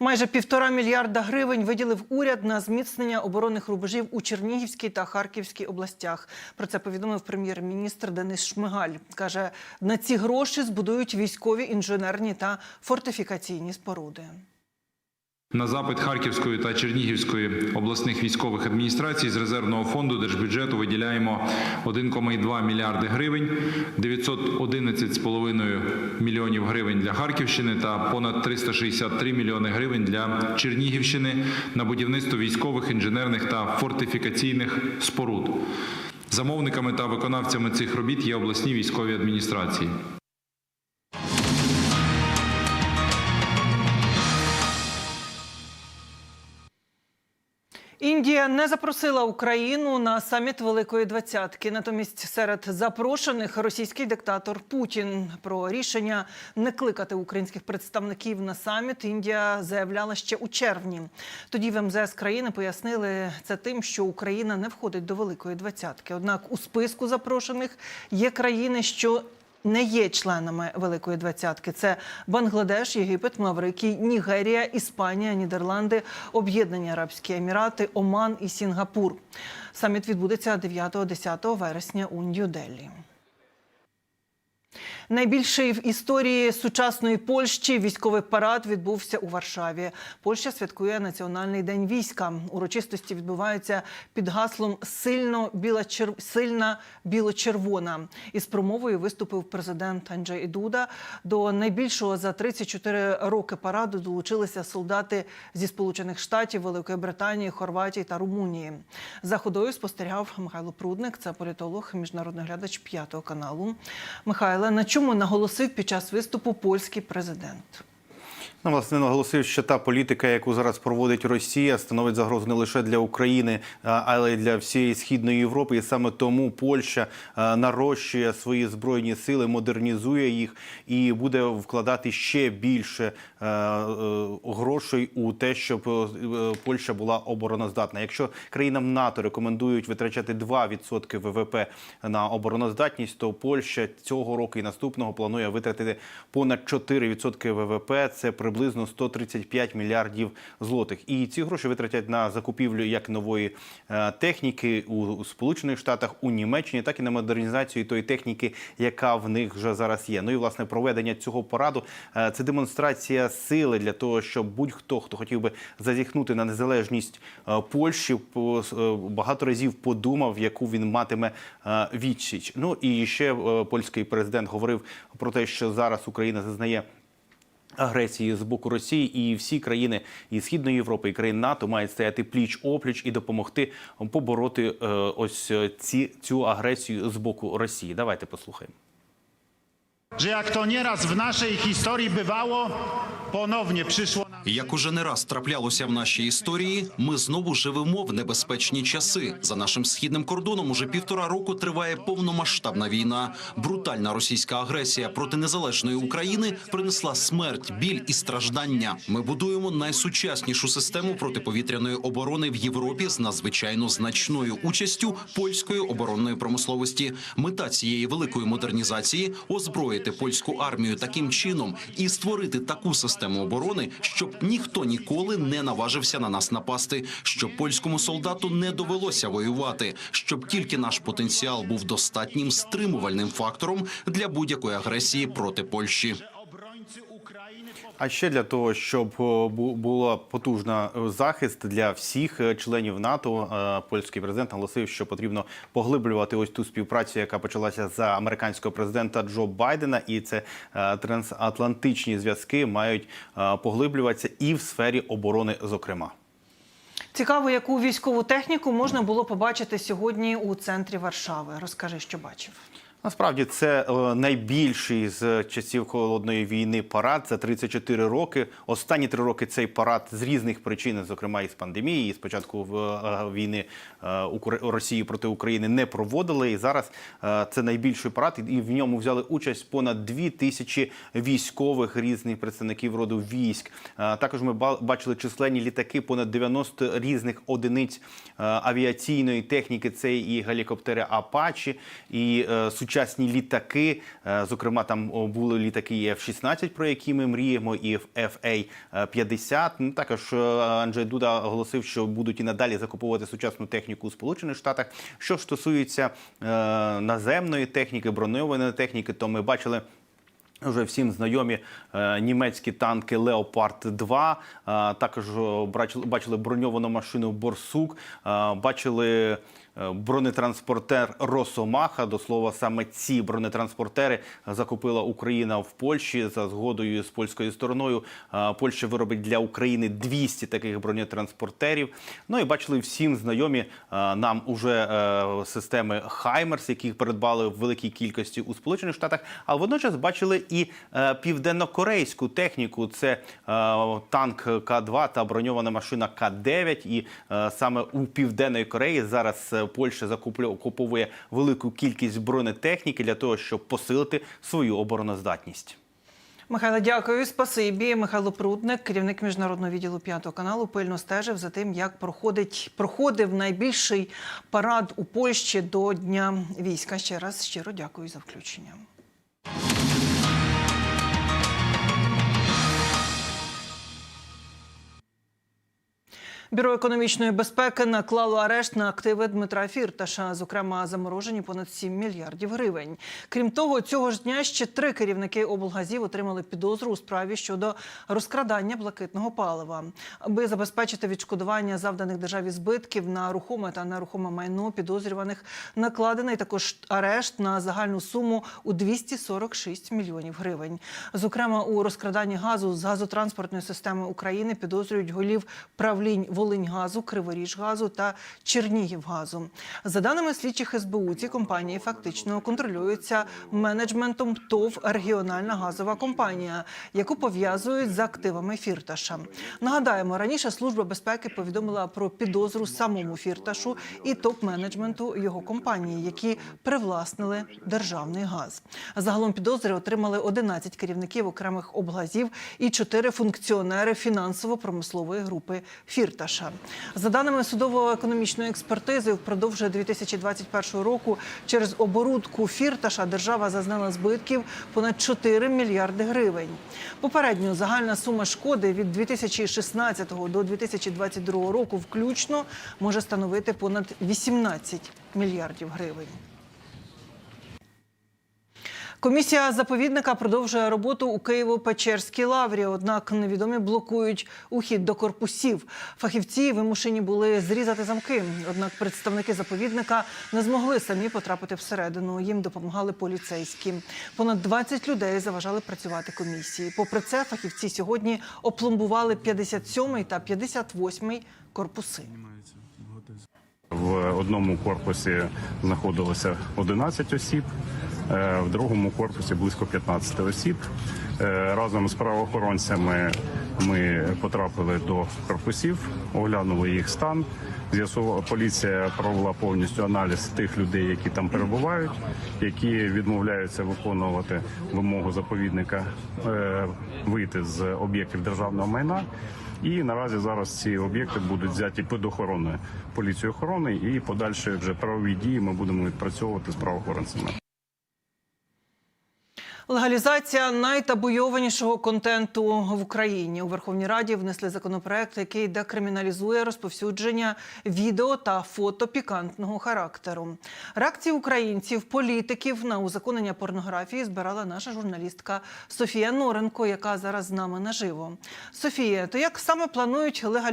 Майже півтора мільярда гривень виділив уряд на зміцнення оборонних рубежів у Чернігівській та Харківській областях. Про це повідомив прем'єр-міністр Денис Шмигаль. Каже, на ці гроші збудують військові інженерні та фортифікаційні споруди. На запит Харківської та Чернігівської обласних військових адміністрацій з резервного фонду держбюджету виділяємо 1,2 мільярди гривень, 911,5 мільйонів гривень для Харківщини та понад 363 мільйони гривень для Чернігівщини на будівництво військових, інженерних та фортифікаційних споруд. Замовниками та виконавцями цих робіт є обласні військові адміністрації. Індія не запросила Україну на саміт Великої Двадцятки. Натомість серед запрошених російський диктатор Путін про рішення не кликати українських представників на саміт. Індія заявляла ще у червні. Тоді в МЗС країни пояснили це тим, що Україна не входить до Великої Двадцятки. Однак у списку запрошених є країни, що не є членами Великої Двадцятки. Це Бангладеш, Єгипет, Маврикій, Нігерія, Іспанія, Нідерланди, Об'єднані Арабські Емірати, Оман і Сінгапур. Саміт відбудеться 9-10 вересня у Нью-Делі. Найбільший в історії сучасної Польщі військовий парад відбувся у Варшаві. Польща святкує Національний день війська. Урочистості відбуваються під гаслом Сильно біла чер... сильна біло-червона. Із промовою виступив президент Анджей Дуда. До найбільшого за 34 роки параду долучилися солдати зі Сполучених Штатів, Великої Британії, Хорватії та Румунії. За ходою спостерігав Михайло Прудник, це політолог, міжнародний глядач п'ятого каналу. Михайле, на чому наголосив під час виступу польський президент? Ну, власне, наголосив, що та політика, яку зараз проводить Росія, становить загрозу не лише для України, але й для всієї східної Європи. І саме тому Польща нарощує свої збройні сили, модернізує їх і буде вкладати ще більше е, грошей у те, щоб е, Польща була обороноздатна. Якщо країнам НАТО рекомендують витрачати 2% ВВП на обороноздатність, то Польща цього року і наступного планує витратити понад 4% ВВП. Це приблизно 135 мільярдів злотих. І ці гроші витратять на закупівлю як нової е, техніки у, Сполучених Штатах, у Німеччині, так і на модернізацію тої техніки, яка в них вже зараз є. Ну і власне проведення цього пораду е, це демонстрація сили для того, щоб будь-хто, хто хотів би зазіхнути на незалежність е, Польщі, багато разів подумав, яку він матиме відсіч. Ну і ще польський президент говорив про те, що зараз Україна зазнає. Агресії з боку Росії і всі країни і Східної Європи, і країн НАТО мають стояти пліч опліч і допомогти побороти е, ось е, ці цю агресію з боку Росії. Давайте послухаємо. że jak to nieraz w naszej historii bywało, przyszło nam. Як уже не раз траплялося в нашій історії, ми знову живемо в небезпечні часи. За нашим східним кордоном уже півтора року триває повномасштабна війна. Брутальна російська агресія проти незалежної України принесла смерть, біль і страждання. Ми будуємо найсучаснішу систему протиповітряної оборони в Європі з надзвичайно значною участю польської оборонної промисловості. Мета цієї великої модернізації озброїти польську армію таким чином і створити таку систему оборони, щоб ніхто ніколи не наважився на нас напасти, щоб польському солдату не довелося воювати, щоб тільки наш потенціал був достатнім стримувальним фактором для будь-якої агресії проти Польщі. А ще для того, щоб е, була потужна е, захист для всіх е, членів НАТО, польський президент наголосив, що потрібно поглиблювати ось ту співпрацю, яка почалася за американського президента Джо Байдена, і це трансатлантичні зв'язки мають поглиблюватися і в сфері оборони, зокрема. Цікаво, яку військову техніку можна було побачити сьогодні у центрі Варшави. Розкажи, що бачив. Насправді це е, найбільший з часів холодної війни парад за 34 роки. Останні три роки цей парад з різних причин, зокрема із пандемії, і спочатку е, війни е, Росії проти України не проводили. І зараз е, це найбільший парад, і в ньому взяли участь понад дві тисячі військових різних представників роду військ. Е, Також ми бачили численні літаки, понад 90 різних одиниць е, авіаційної техніки. Це і гелікоптери Апачі, і е, сучасні сучасні літаки. Е, Зокрема, там були літаки F-16, про які ми мріємо, і FA-50. Ну, також е, Анджей Дуда оголосив, що будуть і надалі закуповувати сучасну техніку у Сполучених Штатах. Що ж стосується е, наземної техніки, броньованої техніки, то ми бачили. Вже всім знайомі німецькі танки Леопард 2 е, також бачили, броньовану машину Борсук, бачили бронетранспортер Росомаха. До слова, саме ці бронетранспортери закупила Україна в Польщі за згодою з польською стороною. Е, Польща виробить для України 200 таких бронетранспортерів. Ну і бачили всім знайомі е, нам уже е, системи Хаймерс, яких передбали в великій кількості у Сполучених Штатах. А водночас бачили і е, південнокорейську техніку. Це е, танк К-2 та броньована машина К-9. І е, саме у південної Кореї зараз е, Польща закуплю- куповує велику кількість бронетехніки для того, щоб посилити свою обороноздатність. Михайло, дякую. Спасибі. Михайло Прудник, керівник міжнародного відділу п'ятого каналу, пильно стежив за тим, як проходить проходив найбільший парад у Польщі до Дня війська. Ще раз щиро дякую за включення. Бюро економічної безпеки наклало арешт на активи Дмитра Фірташа, зокрема заморожені понад 7 мільярдів гривень. Крім того, цього ж дня ще три керівники облгазів отримали підозру у справі щодо розкрадання блакитного палива. Аби забезпечити відшкодування завданих державі збитків на рухоме та нерухоме майно підозрюваних, накладений також арешт на загальну суму у 246 мільйонів гривень. Зокрема, у розкраданні газу з газотранспортної системи України підозрюють голів правлінь Волиньгазу, Криворіжгазу та Чернігівгазу. За даними слідчих СБУ, ці компанії фактично контролюються менеджментом ТОВ Регіональна газова компанія, яку пов'язують з активами Фірташа. Нагадаємо, раніше служба безпеки повідомила про підозру самому Фірташу і топ-менеджменту його компанії, які привласнили державний газ. Загалом підозри отримали 11 керівників окремих облгазів і 4 функціонери фінансово-промислової групи Фірташа. За даними судово-економічної експертизи, впродовж 2021 року через оборудку Фірташа держава зазнала збитків понад 4 мільярди гривень. Попередньо загальна сума шкоди від 2016 до 2022 року включно може становити понад 18 мільярдів гривень. Комісія заповідника продовжує роботу у Києво-Печерській лаврі. Однак невідомі блокують ухід до корпусів. Фахівці вимушені були зрізати замки. Однак представники заповідника не змогли самі потрапити всередину. Їм допомагали поліцейські. Понад 20 людей заважали працювати комісії. Попри це, фахівці сьогодні опломбували 57-й та 58-й корпуси. В одному корпусі знаходилося 11 осіб, в другому корпусі близько 15 осіб. Е, Разом з правоохоронцями ми потрапили до корпусів, оглянули їх стан. З'ясувала поліція провела повністю аналіз тих людей, які там перебувають, які відмовляються виконувати вимогу заповідника е, вийти з об'єктів державного майна. І наразі зараз ці об'єкти будуть взяті під охороною поліцією охорони і подальші вже правові дії ми будемо відпрацьовувати з правоохоронцями. Легалізація найтабуйованішого контенту в Україні у Верховній Раді внесли законопроект, який декриміналізує розповсюдження відео та фото пікантного характеру. Реакції українців, політиків на узаконення порнографії збирала наша журналістка Софія Норенко, яка зараз з нами наживо. Софія, то як саме планують легалізувати?